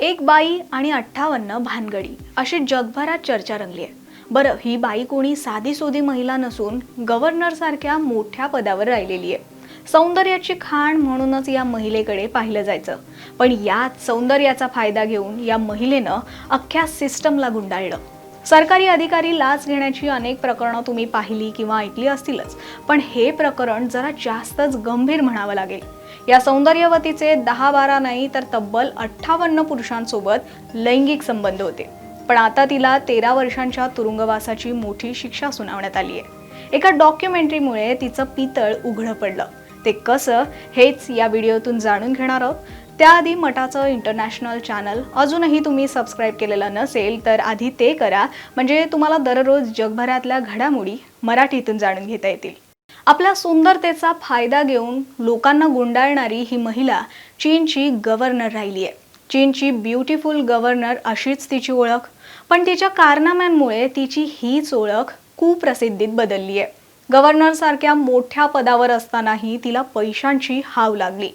एक बाई आणि अठ्ठावन्न भानगडी अशी जगभरात चर्चा रंगली आहे. बरं ही बाई कोणी साधी सोधी महिला नसून गव्हर्नर सारख्या मोठ्या पदावर राहिलेली आहे. सौंदर्याची खाण म्हणूनच या महिलेकडे पाहिलं जायचं. पण याच सौंदर्याचा फायदा घेऊन या महिलेनं अख्ख्या सिस्टमला गुंडाळलं. सरकारी अधिकारी लाच घेण्याची अनेक प्रकरणं तुम्ही पाहिली किंवा ऐकली असतीलच पण हे प्रकरण जरा जास्तच गंभीर म्हणावं लागेल. या सौंदर्यवतीचे दहा बारा नाही तर तब्बल अठ्ठावन्न पुरुषांसोबत लैंगिक संबंध होते. पण आता तिला तेरा वर्षांच्या तुरुंगवासाची मोठी शिक्षा सुनावण्यात आली आहे. एका डॉक्युमेंटरीमुळे तिचं पितळ उघडं पडलं. ते कसं हेच या व्हिडिओतून जाणून घेणार आहोत. त्याआधी मठाचं इंटरनॅशनल चॅनल अजूनही तुम्ही सबस्क्राईब केलेलं नसेल तर आधी ते करा. म्हणजे तुम्हाला दररोज जगभरातल्या घडामोडी मराठीतून जाणून घेता येतील. आपल्या सुंदरतेचा फायदा घेऊन लोकांना गुंडाळणारी ही महिला चीनची गव्हर्नर राहिली आहे. चीनची ब्युटिफुल गव्हर्नर अशीच तिची ओळख पण तिच्या कारनाम्यांमुळे तिची हीच ओळख कुप्रसिद्धीत बदलली आहे. गव्हर्नर सारख्या मोठ्या पदावर असतानाही तिला पैशांची हाव लागली.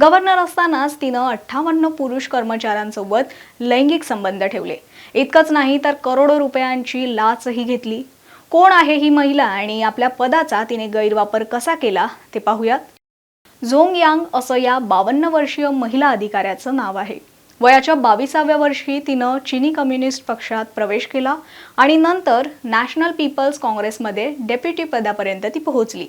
गव्हर्नर असतानाच तिनं अठ्ठावन्न पुरुष कर्मचाऱ्यांसोबत लैंगिक संबंध ठेवले. इतकंच नाही तर करोडो रुपयांची लाचही घेतली. कोण आहे ही महिला आणि आपल्या पदाचा तिने गैरवापर कसा केला ते पाहूयात. झोंग यांग असं या बावन्न वर्षीय महिला अधिकाऱ्याचं नाव आहे. वयाच्या बावीसाव्या वर्षी तिनं चिनी कम्युनिस्ट पक्षात प्रवेश केला आणि नंतर नॅशनल पीपल्स काँग्रेसमध्ये डेप्युटी पदापर्यंत ती पोहोचली.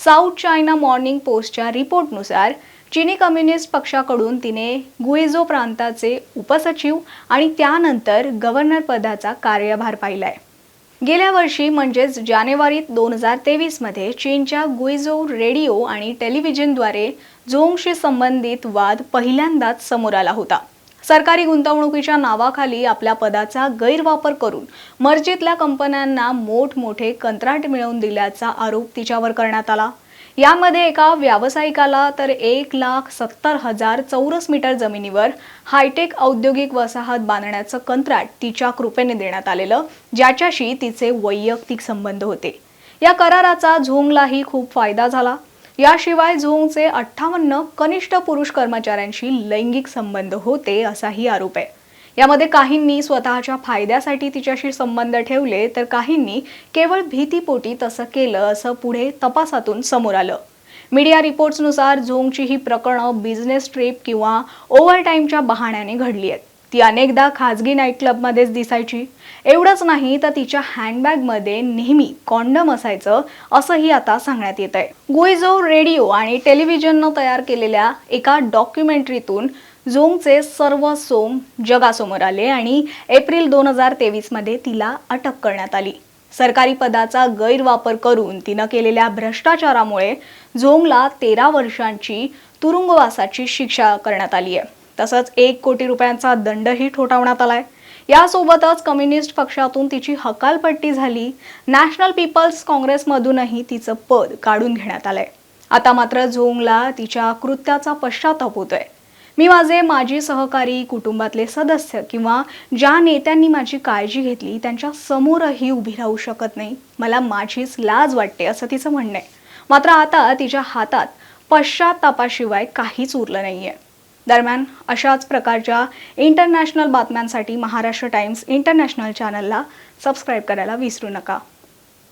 साऊथ चायना मॉर्निंग पोस्टच्या रिपोर्टनुसार चिनी कम्युनिस्ट पक्षाकडून तिने गुएझो प्रांताचे उपसचिव आणि त्यानंतर गव्हर्नर पदाचा कार्यभार पाहिला आहे गेल्या वर्षी म्हणजेच जानेवारीत दोन हजार तेवीसमध्ये चीनच्या गुइझो रेडिओ आणि टेलिव्हिजनद्वारे झोंगशी संबंधित वाद पहिल्यांदाच समोर आला होता. सरकारी गुंतवणुकीच्या नावाखाली आपल्या पदाचा गैरवापर करून मर्जीतल्या कंपन्यांना मोठमोठे कंत्राट मिळवून दिल्याचा आरोप तिच्यावर करण्यात आला. यामध्ये एका व्यावसायिकाला तर एक लाख सत्तर हजार चौरस मीटर जमिनीवर हायटेक औद्योगिक वसाहत बांधण्याचं कंत्राट तिच्या कृपेने देण्यात आलेलं ज्याच्याशी तिचे वैयक्तिक संबंध होते. या कराराचा झोंगलाही खूप फायदा झाला. याशिवाय झोंगचे अठ्ठावन्न कनिष्ठ पुरुष कर्मचाऱ्यांशी लैंगिक संबंध होते असाही आरोप आहे. यामध्ये काहींनी स्वतःच्या फायद्यासाठी तिच्याशी संबंध ठेवले तर काहींनी केवळ भीतीपोटी तसं केलं असं पुढे तपासातून समोर आलं. मीडिया रिपोर्ट्सनुसार झोंगची ही प्रकरणं बिझनेस ट्रिप किंवा ओव्हरटाईमच्या बहाण्याने घडली आहेत. ती अनेकदा खाजगी नाईट क्लबमध्येच दिसायची. एवढंच नाही तर तिच्या हँडबॅगमध्ये नेहमी कॉन्डम असायचं असंही आता सांगण्यात येत आहे गुईझो रेडिओ आणि टेलिव्हिजननं तयार केलेल्या एका डॉक्युमेंटरीतून झोंगचे सर्व सोम जगासमोर आले आणि एप्रिल दोन हजार तेवीसमध्ये तिला अटक करण्यात आली. सरकारी पदाचा गैरवापर करून तिनं केलेल्या भ्रष्टाचारामुळे झोंगला तेरा वर्षांची तुरुंगवासाची शिक्षा करण्यात आली आहे. तसंच एक कोटी रुपयांचा दंडही ठोठावण्यात आलाय. यासोबतच कम्युनिस्ट पक्षातून तिची हकालपट्टी झाली. नॅशनल पीपल्स काँग्रेसमधूनही तिचं पद काढून घेण्यात आलंय. आता मात्र झोंगला तिच्या कृत्याचा पश्चाताप होतोय. मी माझे माजी सहकारी कुटुंबातले सदस्य किंवा ज्या नेत्यांनी माझी काळजी घेतली त्यांच्या समोरही उभी राहू शकत नाही. मला माझीच लाज वाटते असं तिचं म्हणणं आहे. मात्र आता तिच्या हातात पश्चातापाशिवाय काहीच उरलं नाहीये. दरम्यान अशाच प्रकारच्या इंटरनॅशनल बातम्यांसाठी महाराष्ट्र टाइम्स इंटरनॅशनल चॅनलला सबस्क्राईब करायला विसरू नका.